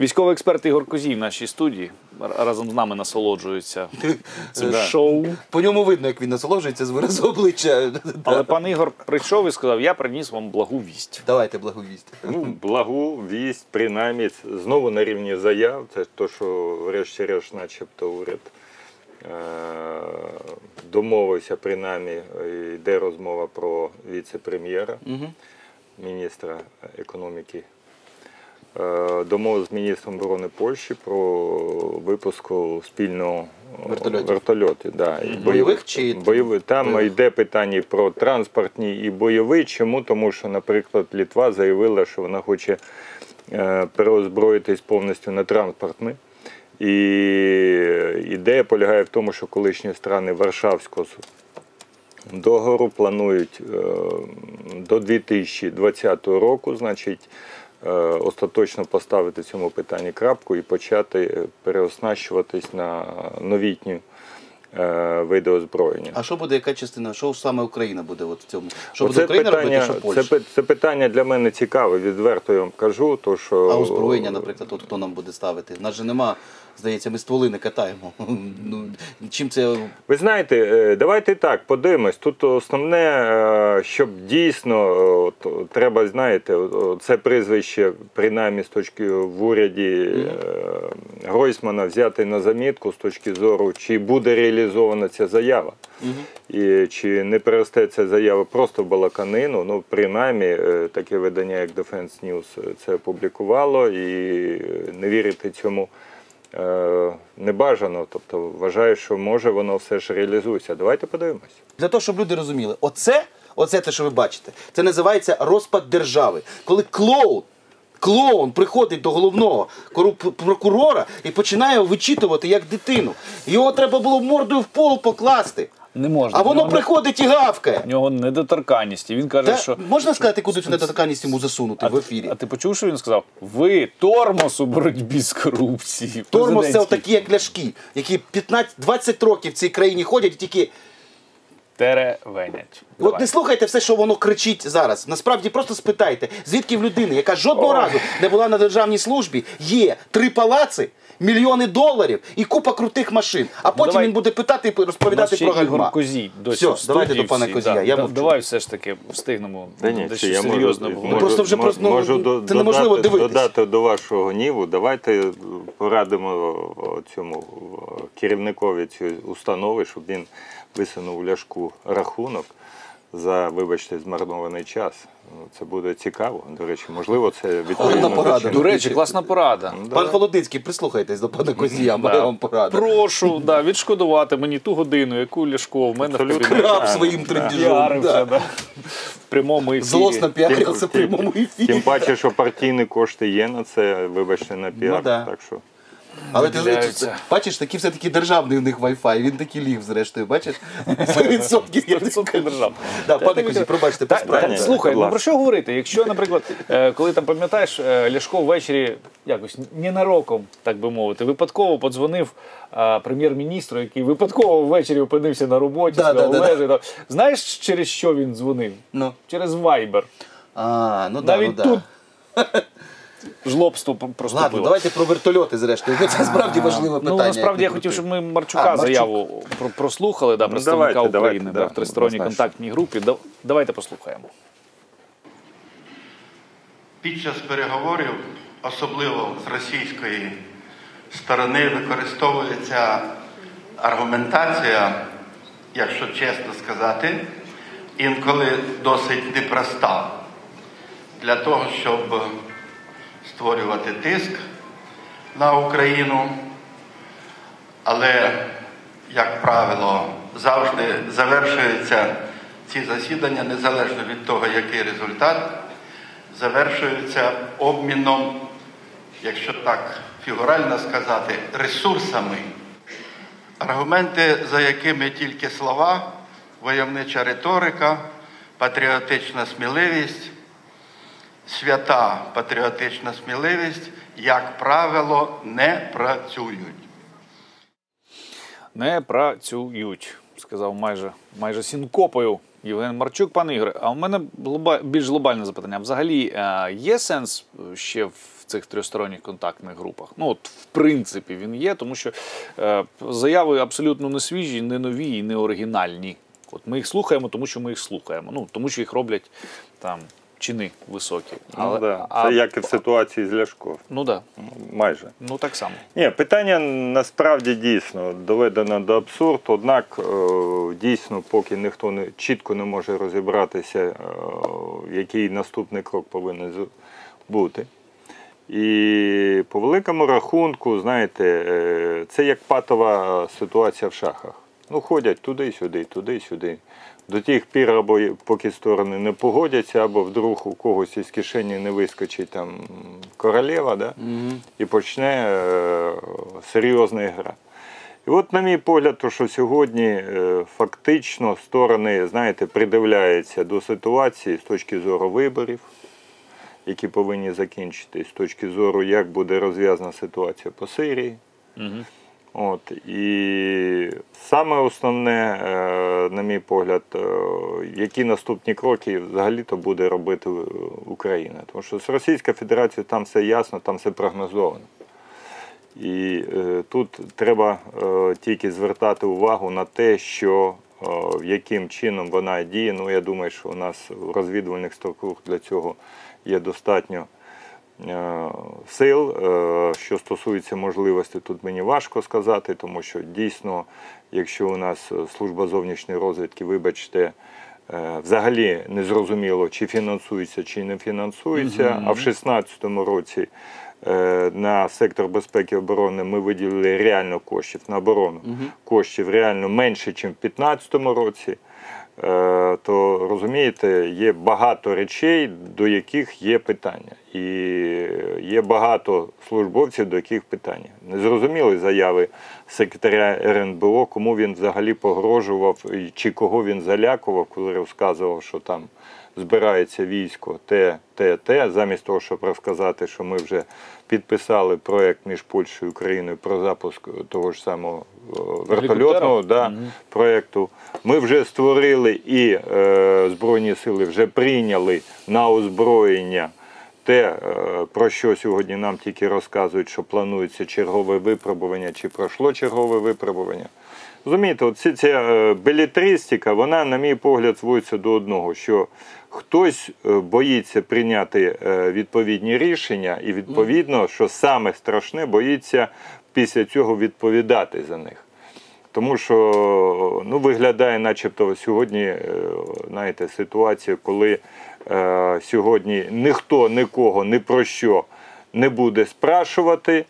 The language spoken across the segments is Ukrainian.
Військовий експерт Ігор Козій в нашій студії разом з нами насолоджується цим шоу. По ньому видно, як він насолоджується з виразу обличчя. Але пан Ігор прийшов і сказав: я приніс вам благу вість. Давайте благовість. Ну, благу вість, принаймні, знову на рівні заяв. Це те, що врешті-решт, начебто, уряд е- домовився, принаймні, е, йде розмова про віце-прем'єра, міністра економіки. Е, з міністром оборони Польщі про випуск спільного е, Вертольотів. вертольотів, да, і Бойових чи- бойових. Там бойових? йде питання про транспортні і бойові. Чому? Тому що, наприклад, Літва заявила, що вона хоче е, переозброїтись повністю на транспортний. І ідея полягає в тому, що колишні страни Варшавського договору планують е, до 2020 року, значить, е, остаточно поставити цьому питанні крапку і почати е, переоснащуватись на новітні е, види озброєння. А що буде, яка частина? Що саме Україна буде от в цьому? Що буде Україна питання, робити, що Польща? це, це питання для мене цікаве, відверто я вам кажу. То, що... А озброєння, наприклад, от хто нам буде ставити? У нас же нема, здається, ми стволи не катаємо. Ну, чим це Ви знаєте, е, давайте так подивимось. Тут основне, е, щоб дійсно е, от, треба, знаєте, це прізвище, принаймні з точки в уряді е, Гройсмана взяти на замітку з точки зору, чи буде реалізована ця заява. І чи не переросте ця заява просто в балаканину? Ну, принаймні, е, таке видання, як Defense News, е, це опублікувало, і е, не вірити цьому не бажано. Тобто вважаю, що може воно все ж реалізується. Давайте подивимось. Для того, щоб люди розуміли, оце, оце те, що ви бачите, це називається розпад держави. Коли клоун, клоун приходить до головного прокурора і починає вичитувати як дитину. Його треба було мордою в пол покласти. Не можна. А воно приходить і гавкає. В нього недоторканність. І він каже, Та, що. можна сказати, куди цю недоторканність йому засунути в ефірі? А ти почув, що він сказав? Ви тормоз у боротьбі з корупцією. Тормоз це отакі, як ляшки, які 15-20 років в цій країні ходять і тільки. Теревенять. От не слухайте все, що воно кричить зараз. Насправді просто спитайте, звідки в людини, яка жодного разу не була на державній службі, є три палаци, мільйони доларів і купа крутих машин. А потім Ну, давай. він буде питати і розповідати ще про гальма. Козій досі Все, в давайте студії до пана всі, Козія, да. я Да- мовчу. Давай все ж таки встигнемо Та ні, дещо чи я можу, серйозно можу, обговорити. просто вже просто, ну, можу до- це неможливо додати, дивитись. додати до вашого гніву. Давайте порадимо о, цьому керівникові цієї установи, щоб він висунув ляшку рахунок за, вибачте, змарнований час. Ну, Це буде цікаво. До речі, можливо, це відповідно. До порада. До речі, класна порада. Ну, Пан да. Холодницький, прислухайтесь до пана Козія, Да. моя вам порада. Прошу да, відшкодувати мені ту годину, яку Ляшко в мене в кабінеті Краб своїм да. трендіжом. Да. да. в прямому ефірі. Злосно піарився в прямому ефірі. Тим паче, що партійні кошти є на це, вибачте, на піар. Ну, да. Так що Але ти Виділяються. бачиш, такий все-таки державний в них Wi-Fi, він такий ліг, зрештою, бачиш? 100% є. Держав. Да, Пане Козі, пробачте, по Та, справі. та, слухай, ну про що говорити? Якщо, наприклад, е, коли там пам'ятаєш, е, Ляшко ввечері якось ненароком, так би мовити, випадково подзвонив е, прем'єр-міністру, який випадково ввечері опинився на роботі, Да, сказав, да, да, «Олеже, там». знаєш, через що він дзвонив? Ну. Через Viber. А, ну да, ну Навіть да. тут жлобство проступило. Ладно, давайте про вертольоти зрештою. бо Це справді важливе питання. Ну, насправді я як не хотів, крути. щоб ми Марчука А, Марчук. заяву про- прослухали, да, представника давайте, давайте, України да, да, в тристоронній однозначно. контактній групі. Да- Давайте послухаємо. Під час переговорів, особливо з російської сторони, використовується аргументація, якщо чесно сказати, інколи досить непроста для того, щоб створювати тиск на Україну. Але, як правило, завжди завершуються ці засідання незалежно від того, який результат, завершуються обміном, якщо так фігурально сказати, ресурсами. Аргументи, за якими тільки слова, войовнича риторика, патріотична сміливість, свята патріотична сміливість, як правило, не працюють. Не працюють, сказав майже, майже сінкопою Євген Марчук. Пане Ігоре, а у мене більш глобальне запитання. Взагалі, е, є сенс ще в цих трьохсторонніх контактних групах. Ну, от, в принципі, він є, тому що е, заяви абсолютно не свіжі, не нові і не оригінальні. От ми їх слухаємо, тому що ми їх слухаємо. Ну, тому що їх роблять там чини високі. Ну, да. а- Це як і в ситуації з Ляшко. Ну. Да. Майже. Ну так само. Ні, питання насправді дійсно доведено до абсурду, однак е, дійсно, поки ніхто не чітко не може розібратися, е, який наступний крок повинен бути. І по великому рахунку, знаєте, е, це як патова ситуація в шахах. Ну, ходять туди-сюди, туди-сюди. До тих пір, або поки сторони не погодяться, або вдруг у когось із кишені не вискочить там королева, да? і почне е, серйозна гра. І от, на мій погляд, то, що сьогодні е, фактично сторони, знаєте, придивляються до ситуації з точки зору виборів, які повинні закінчитись, з точки зору, як буде розв'язана ситуація по Сирії. Угу. От, і саме основне, е, на мій погляд, е, які наступні кроки взагалі-то буде робити Україна. Тому що з Російською Федерацією там все ясно, там все прогнозовано. І е, тут треба тільки звертати увагу на те, що е, яким чином вона діє. Ну, я думаю, що у нас в розвідувальних структурах для цього є достатньо сил. Е, Що стосується можливості, тут мені важко сказати, тому що дійсно, якщо у нас е, служба зовнішньої розвідки, вибачте, е, взагалі не зрозуміло, чи фінансується, чи не фінансується, а в 2016 році. е, На сектор безпеки і оборони ми виділили реально коштів на оборону. Коштів реально менше, ніж в 2015 році. Е, то розумієте, є багато речей, до яких є питання. І є багато службовців, до яких питання. Незрозуміли заяви секретаря РНБО, кому він взагалі погрожував чи кого він залякував, коли розказував, що там збирається військо те, те, те, замість того, щоб розказати, що ми вже підписали проект між Польщею і Україною про запуск того ж самого е, вертольотного да, проекту. Ми вже створили і е, Збройні сили вже прийняли на озброєння те, е, про що сьогодні нам тільки розказують, що планується чергове випробування, чи пройшло чергове випробування. Розумієте, от ці- ця е, белетристика, вона, на мій погляд, зводиться до одного, що хтось е, боїться прийняти е, відповідні рішення, і відповідно, що саме страшне, боїться після цього відповідати за них. Тому що ну, виглядає, начебто, сьогодні, знаєте, ситуація, коли е, сьогодні ніхто нікого ні про що не буде спрашувати.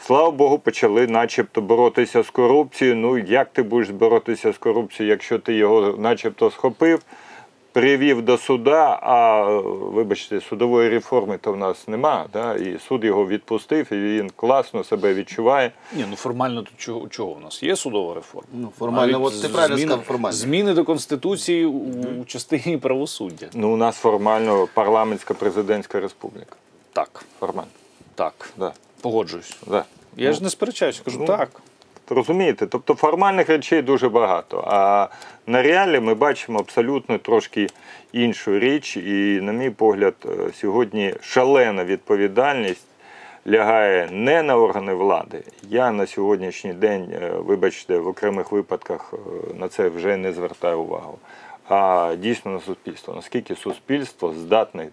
Слава Богу, почали начебто боротися з корупцією. Ну, як ти будеш боротися з корупцією, якщо ти його начебто схопив, привів до суда, а вибачте, судової реформи то в нас нема. Да? І суд його відпустив, і він класно себе відчуває. Ні, ну формально тут чого, чого в нас? Є судова реформа. Ну, формально, Навіть от ти правильно зміни- сказав, формально. Зміни до Конституції у, у частині правосуддя. Ну, у нас формально парламентська президентська республіка. Так, Формально. так. Да. Погоджуюсь. Да. Я ж не сперечаюся, кажу ну, так. Розумієте? Тобто формальних речей дуже багато. А на реалі ми бачимо абсолютно трошки іншу річ. І, на мій погляд, е, сьогодні шалена відповідальність лягає не на органи влади. Я на сьогоднішній день, е, вибачте, в окремих випадках е, на це вже не звертаю увагу. А дійсно на суспільство. Наскільки суспільство здатне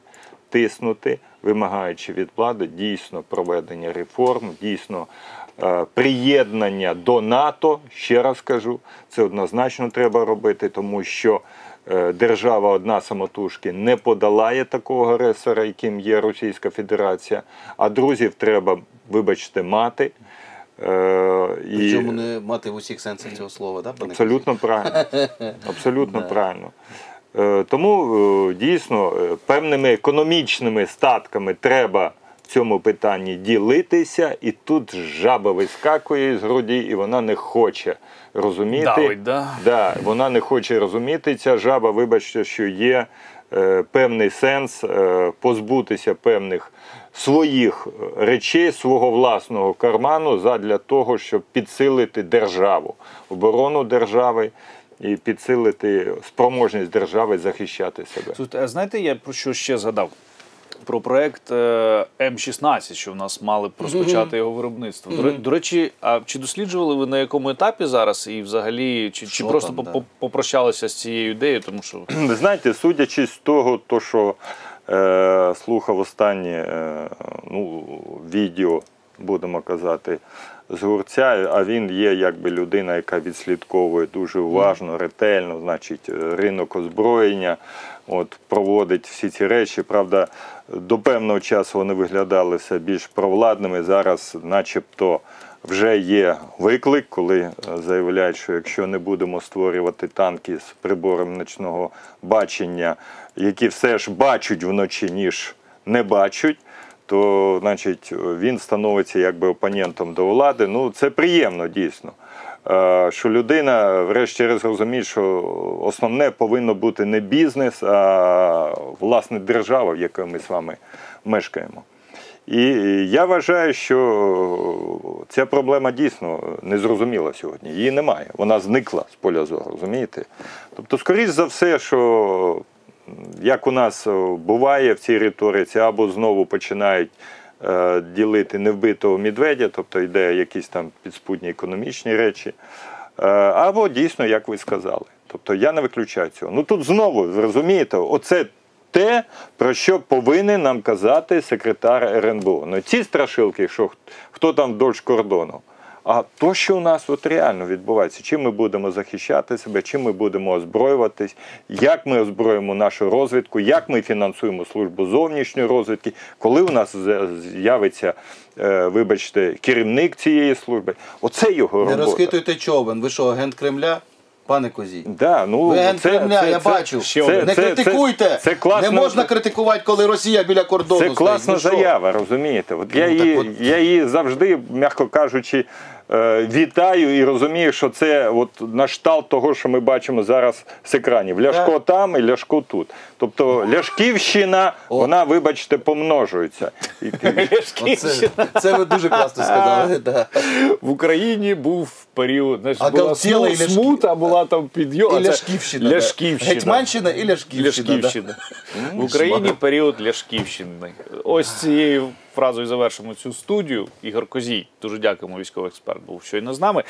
тиснути, вимагаючи від влади дійсно проведення реформ, дійсно е, приєднання до НАТО. Ще раз кажу, це однозначно треба робити, тому що е, держава одна самотужки не подолає такого агресора, яким є Російська Федерація. А друзів треба, вибачте, мати. Е, і- Причому не мати в усіх сенсах цього слова, да, пане Абсолютно правильно. Абсолютно правильно. Е, Тому е, дійсно е, певними економічними статками треба в цьому питанні ділитися, і тут жаба вискакує з груді, і вона не хоче розуміти. Давить, да? Да, вона не хоче розуміти. Ця жаба, вибачте, що є е, певний сенс е, позбутися певних своїх речей, свого власного карману задля того, щоб підсилити державу, оборону держави і підсилити спроможність держави захищати себе. Тут, а знаєте, я про що ще згадав? про проект е, М16, що в нас мали б розпочати його виробництво. До, ре- до речі, а чи досліджували ви на якому етапі зараз, і взагалі, чи, чи Що просто там, по- да. попрощалися з цією ідеєю, тому що Ви знаєте, судячи з того, то, що е, слухав останнє е, ну, відео, будемо казати, з гурця, а він є якби людина, яка відслідковує дуже уважно, ретельно, значить, ринок озброєння, от, проводить всі ці речі. Правда, до певного часу вони виглядали все більш провладними. Зараз, начебто, вже є виклик, коли е, заявляють, що якщо не будемо створювати танки з прибором ночного бачення, які все ж бачать вночі, ніж не бачать, то значить він становиться якби опонентом до влади. Ну це приємно дійсно. Е, Що людина, врешті-решт, розуміє, що основне повинно бути не бізнес, а власне держава, в якій ми з вами мешкаємо. І я вважаю, що ця проблема дійсно незрозуміла сьогодні. Її немає. Вона зникла з поля зору, розумієте? Тобто, скоріш за все, що як у нас е, буває в цій риториці, або знову починають е, ділити невбитого медведя, тобто йде якісь там підспудні економічні речі, е, або дійсно, як ви сказали. Тобто я не виключаю цього. Ну тут знову, ви розумієте, оце те, про що повинен нам казати секретар РНБО. Не ці страшилки, що хто там вдовж кордону. А то, що у нас от реально відбувається, чим ми будемо захищати себе, чим ми будемо озброюватись, як ми озброїмо нашу розвідку, як ми фінансуємо службу зовнішньої розвідки, коли у нас з'явиться, е, вибачте, керівник цієї служби. Оце його Не розхитуйте човен. Ви що, агент Кремля? Пане Козій. Да, ну, Ви агент Кремля, це- я це- бачу. ще це- не це- критикуйте. Це, це класно, не можна критикувати, коли Росія біля кордону Це класна стоїть. заява, розумієте? От я, Ну, її, от- я її завжди, м'яко кажучи, вітаю і розумію, що це от на шталт того, що ми бачимо зараз з екранів. Ляшко там і Ляшко тут. Тобто Ляшківщина, вона, вибачте, помножується. Оце, це ви дуже класно сказали. Да. в Україні був період, знаєш, А була і сму- Ляшки- смута, була там підйом. І а це Ляшківщина. да. Ляшківщина. Гетьманщина і Ляшківщина. Ляшківщина. В Україні період Ляшківщини. Ось цією фразою завершимо цю студію. Ігор Козій. Дуже дякуємо. Військовий експерт був щойно з нами.